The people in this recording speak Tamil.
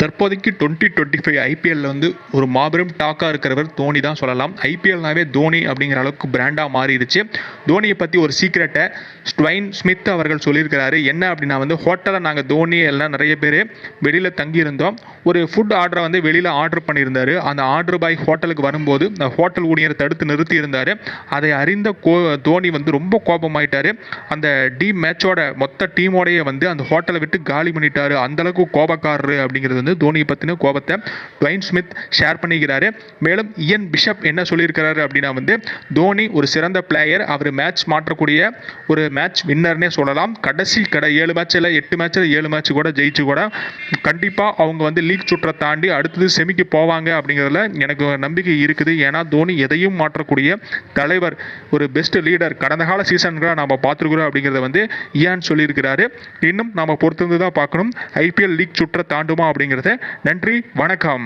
தற்போதைக்கு டுவெண்ட்டி டுவெண்ட்டி ஃபைவ் ஐபிஎல்ல வந்து ஒரு மாபெரும் டாக்காக இருக்கிறவர் தோனி தான் சொல்லலாம். ஐபிஎல்னாவே தோனி அப்படிங்கிற அளவுக்கு பிராண்டாக மாறிடுச்சு. தோனியை பற்றி ஒரு சீக்ரெட்டை ஸ்ட்வைன் ஸ்மித் அவர்கள் சொல்லியிருக்கிறாரு. என்ன அப்படின்னா வந்து ஹோட்டலில் நாங்கள் தோனி எல்லாம் நிறைய பேர் வெளியில் தங்கியிருந்தோம். ஒரு ஃபுட் ஆர்டரை வந்து வெளியில் ஆர்டர் பண்ணியிருந்தாரு. அந்த ஆர்டர் பாய் ஹோட்டலுக்கு வரும்போது அந்த ஹோட்டல் ஊழியரை தடுத்து நிறுத்தி இருந்தார் அதை அறிந்த கோ தோனி வந்து ரொம்ப கோபமாயிட்டார். அந்த டீம் மேட்சோட மொத்த டீமோடையே வந்து அந்த ஹோட்டலை விட்டு காலி பண்ணிட்டாரு. அந்தளவுக்கு கோபக்காரரு அப்படிங்கிறது வந்து வந்து தோனியை பற்றின கோபத்தை டுவைன் ஸ்மித் ஷேர் பண்ணிக்கிறாரு. மேலும் இயன் பிஷப் என்ன சொல்லியிருக்கிறாரு அப்படின்னா வந்து தோனி ஒரு சிறந்த பிளேயர் அவர் மேட்ச் மாற்றக்கூடிய ஒரு மேட்ச் வின்னர்னே சொல்லலாம். கடைசி கடை ஏழு மேட்ச்சில் எட்டு மேட்ச்சில் ஏழு மேட்ச் கூட ஜெயிச்சு கூட கண்டிப்பாக அவங்க வந்து லீக் சுற்றை தாண்டி அடுத்தது செமிக்கு போவாங்க அப்படிங்கிறதுல எனக்கு நம்பிக்கை இருக்குது. ஏன்னா தோனி எதையும் மாற்றக்கூடிய தலைவர் ஒரு பெஸ்ட் லீடர் கடந்த கால சீசன்களை நாம் பார்த்துருக்குறோம் அப்படிங்கிறத வந்து இயான் சொல்லியிருக்கிறாரு. இன்னும் நாம் பொறுத்திருந்து தான் பார்க்கணும் ஐபிஎல் லீக் சுற்றை தாண்டுமா அப்படிங்கிறது நன்றி வணக்கம்.